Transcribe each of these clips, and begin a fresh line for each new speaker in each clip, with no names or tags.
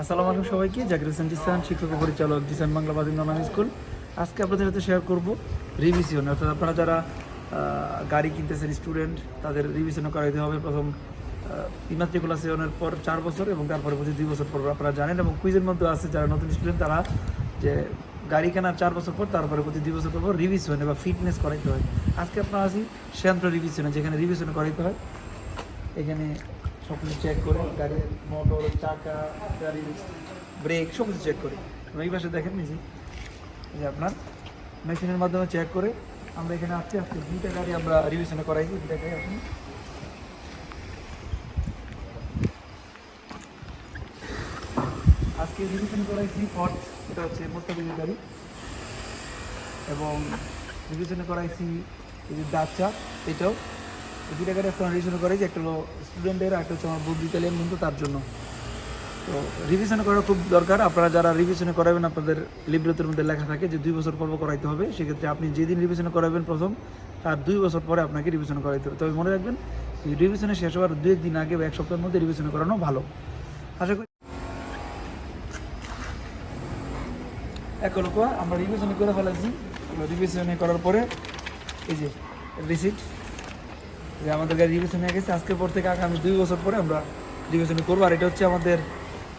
আসসালামু আলাইকুম সবাইকে। জাকির হোসেন জিসান শিক্ষক পরিচালক জিসান বাংলা বাদিন ননাম স্কুল। আজকে আপনাদের সাথে শেয়ার করব রিভিশন অর্থাৎ আপনারা যারা গাড়ি কিনতেছেন স্টুডেন্ট তাদের রিভিশনও করাইতে হবে। প্রথম ইমাত্রিকুলাসনের পর চার বছর এবং তারপরে প্রতি দুই বছর পর আপনারা জানেন এবং কুইজের মধ্যে আছে যারা নতুন স্টুডেন্ট তারা যে গাড়ি কেনার চার বছর পর, তারপরে প্রতি দুই বছর পর রিভিশন বা ফিটনেস করাইতে হয়। আজকে আপনারা আছি শ্যান্ত্র রিভিশনে যেখানে রিভিশন করাইতে হয়। এখানে সব কিছু চেক করে, গাড়ির মোটর চাকা, গাড়ির ব্রেক সব কিছু চেক করে এই পাশে দেখেন নিজে। যে আপনার মেশিনের মাধ্যমে চেক করে আমরা এখানে আসছি আজকে দুইটা গাড়ি আমরা রিভিশনে করাইছি, দুইটা গাড়ি আপনি আজকে রিভিশন করাইছি ফর্ট এটা হচ্ছে মোস্তাফিজের গাড়ি। এবং রিভিশনে করাইছি এই যে দাচ্চা এটাও। এই দুইটা গাড়ি এখন রিভিশন করাইছি, একটা হলো স্টুডেন্টের একটা হচ্ছে আমার বুদ্ধি ইতালিয়ান বন্ধু তার জন্য। তো রিভিশন করা খুব দরকার। আপনারা যারা রিভিশনে করাবেন, আপনাদের লিব্রতের মধ্যে লেখা থাকে যে দুই বছর পর করাইতে হবে। সেক্ষেত্রে আপনি যেদিন রিভিশন করাবেন প্রথম, তার দুই বছর পরে আপনাকে রিভিশন করাইতে হবে। তবে মনে রাখবেন রিভিশনে শেষ হওয়ার দুই একদিন আগে বা এক সপ্তাহের মধ্যে রিভিশন করানো ভালো। আশা করি লোক আমরা রিভিশন করে ফেলেছি। রিভিশনে করার পরে, এই যে রিসিট যে আমাদের গাড়ি রিভিশন হয়ে গেছে আজকের পর থেকে আগামী দুই বছর পরে আমরা রিভিশন করব। আর এটা হচ্ছে আমাদের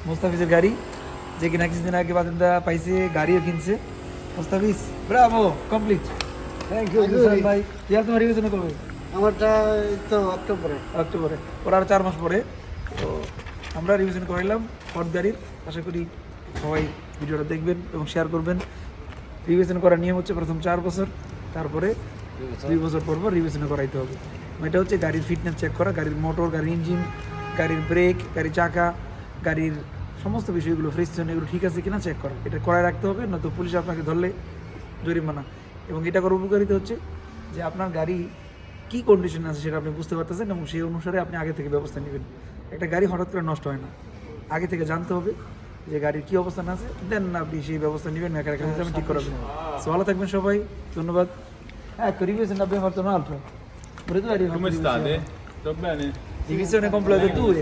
মুস্তাফিজের গাড়ি যে কিনা কিছুদিন আগে বাতিন্দা পাইছে গাড়িও কিনছে। Mustafiz Bravo complete thank you ভাই ইয়ার তোমার রিভিশন করবে?
আমারটা তো অক্টোবরে।
অক্টোবরে ওরা আরও চার মাস পরে। তো আমরা রিভিশন করাইলাম ফর্ড গাড়ির। আশা করি সবাই ভিডিওটা দেখবেন এবং শেয়ার করবেন। রিভিশন করার নিয়ম হচ্ছে প্রথম চার বছর তারপরে দুই বছর পর পর রিভিশন করাইতে হবে। এটা হচ্ছে গাড়ির ফিটনেস চেক করা গাড়ির মোটর গাড়ির ইঞ্জিন গাড়ির ব্রেক গাড়ির চাকা গাড়ির সমস্ত বিষয়গুলো ফ্রিকশন এগুলো ঠিক আছে কিনা চেক করা। এটা করায় রাখতে হবে নয়তো পুলিশ আপনাকে ধরলে জরিমানা। এবং এটা করার উপকারিতা হচ্ছে যে আপনার গাড়ি কী কন্ডিশন আছে সেটা আপনি বুঝতে পারতেছেন এবং সেই অনুসারে আপনি আগে থেকে ব্যবস্থা নেবেন। একটা গাড়ি হঠাৎ করে নষ্ট হয় না। আগে থেকে জানতে হবে যে গাড়ির কি অবস্থান আছে দেন আপনি সেই ব্যবস্থা নেবেন আমি ঠিক করাবেন সো ভালো থাকবেন সবাই ধন্যবাদ। হ্যাঁ তো revision abbiamo fatto un altro pure tu hai rifatto
Come state? Tutto bene?
divisione completa due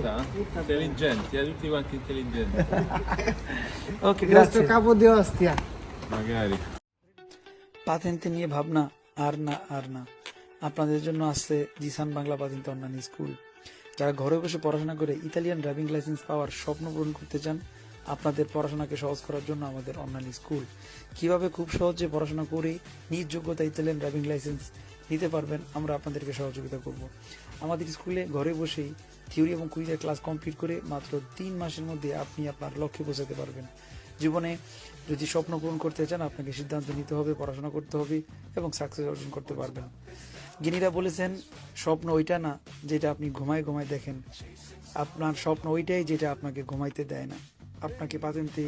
Intelligenti, eh, tutti quanti intelligenti.
ok
Questo
grazie
capo di Ostia.
Magari.
পাতেন্তে নিয়ে ভাবনা আর না আর না আপনাদের জন্য আসছে জিসান বাংলা পাতেন্তে অন্যান্য স্কুল যারা ঘরে বসে পড়াশোনা করে ইতালিয়ান ড্রাইভিং লাইসেন্স পাওয়ার স্বপ্ন পূরণ করতে চান আপনাদের পড়াশোনাকে সহজ করার জন্য আমাদের অনলাইন স্কুল কীভাবে খুব সহজে পড়াশোনা করে নিজ যোগ্যতা ইতালিয়ান ড্রাইভিং লাইসেন্স নিতে পারবেন, আমরা আপনাদেরকে সহযোগিতা করব। আমাদের স্কুলে ঘরে বসেই থিওরি এবং কুইজের ক্লাস কমপ্লিট করে মাত্র তিন মাসের মধ্যে আপনি আপনার লক্ষ্যে পৌঁছাতে পারবেন। জীবনে যদি স্বপ্ন পূরণ করতে চান, আপনাকে সিদ্ধান্ত নিতে হবে, পড়াশোনা করতে হবে এবং সাকসেস অর্জন করতে পারবেন। গিনিরা বলেছেন, স্বপ্ন ওইটা না যেটা আপনি ঘুমায় ঘুমায় দেখেন। আপনার স্বপ্ন ওইটাই যেটা আপনাকে ঘুমাইতে দেয় না। আপনাকে পাতেন্তে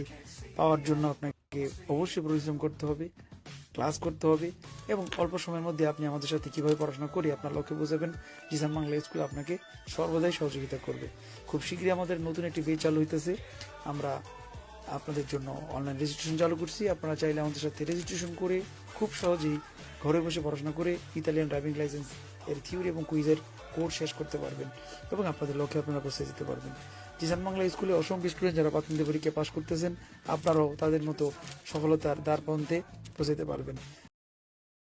পাওয়ার জন্য আপনাকে অবশ্যই পরিশ্রম করতে হবে ক্লাস করতে হবে এবং অল্প সময়ের মধ্যে আপনি আমাদের সাথে কীভাবে পড়াশোনা করি আপনার লক্ষ্যে বোঝাবেন, জিসান বাংলা স্কুল আপনাকে সর্বদাই সহযোগিতা করবে। খুব শীঘ্রই আমাদের নতুন একটি পেজ চালু হইতেছে, আমরা আপনাদের জন্য অনলাইন রেজিস্ট্রেশন চালু করছি, আপনারা চাইলে আমাদের সাথে রেজিস্ট্রেশন করে খুব সহজেই ঘরে বসে পড়াশোনা করে ইতালিয়ান ড্রাইভিং লাইসেন্স এর থিওরি এবং কুইজের কোর্স শেষ করতে পারবেন এবং আপনাদের লক্ষ্যে আপনারা পৌঁছে যেতে পারবেন। জিসান বাংলা স্কুলে অসংখ্য স্টুডেন্ট যারা প্রাথমিক পরীক্ষা পাশ করতেছেন, আপনারাও তাদের মতো সফলতার দ্বার প্রান্তে পৌঁছাতে পারবেন।